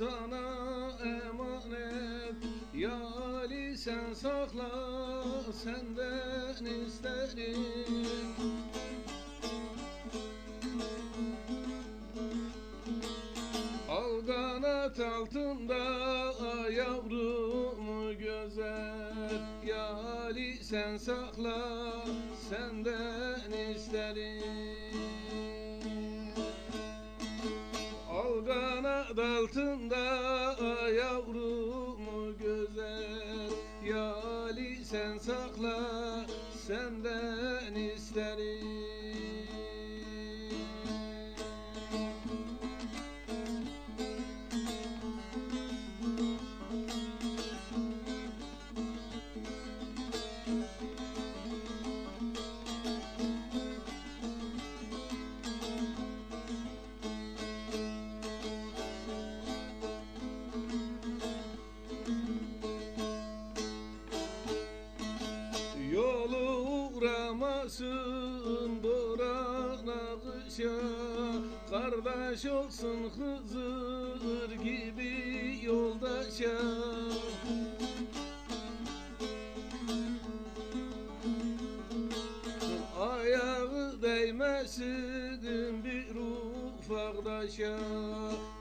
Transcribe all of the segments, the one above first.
Sana emanet. Ya Ali sen sakla senden isterim. Al kanat altında yavrumu gözer. Ya Ali sen sakla senden isterim kanat altında yavrumu gözer Ya Ali sen sakla senden isterim uğramasın Borana kışa Kardeş olsun Hızır gibi yoldaşa. Ayağı değmesin bir ufak taşa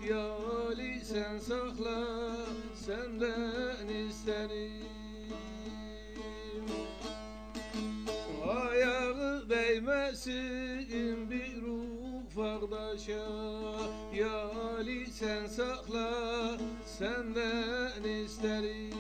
Ya Ali sen sakla senden isterim değmesin bir ufak taşa Ya Ali sen sakla senden isterim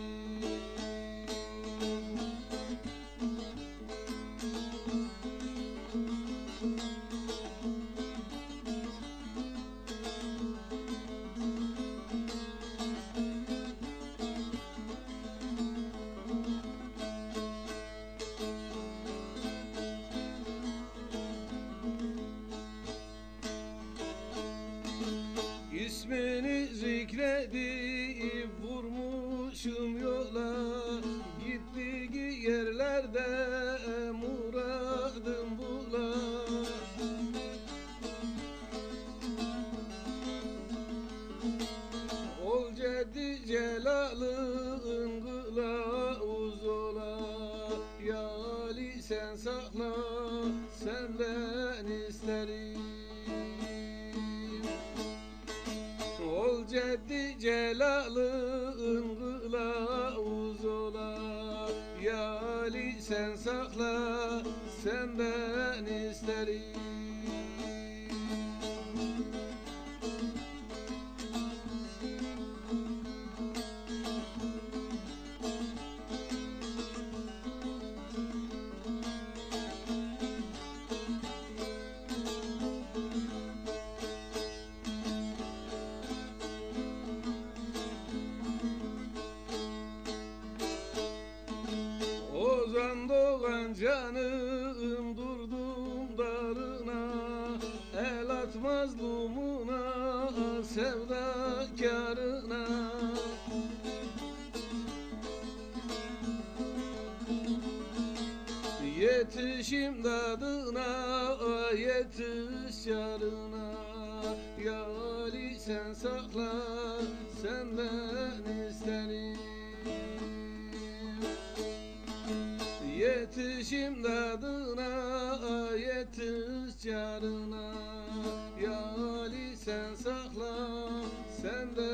vurmuşum yola Gittiği yerlerde muradım bula. Ol ceddi celalın kılavuz ola. Ya Ali sen sakla senden isterim. Ol ceddi celalın sen sakla senden isterim doğan canım durdum darına El atmaz lumuna sevdakarına. Yetişim dadına yetiş yarına. Ya Ali sen sakla senden isterim Yetişim dadına yetiş carına Ya Ali sen sakla senden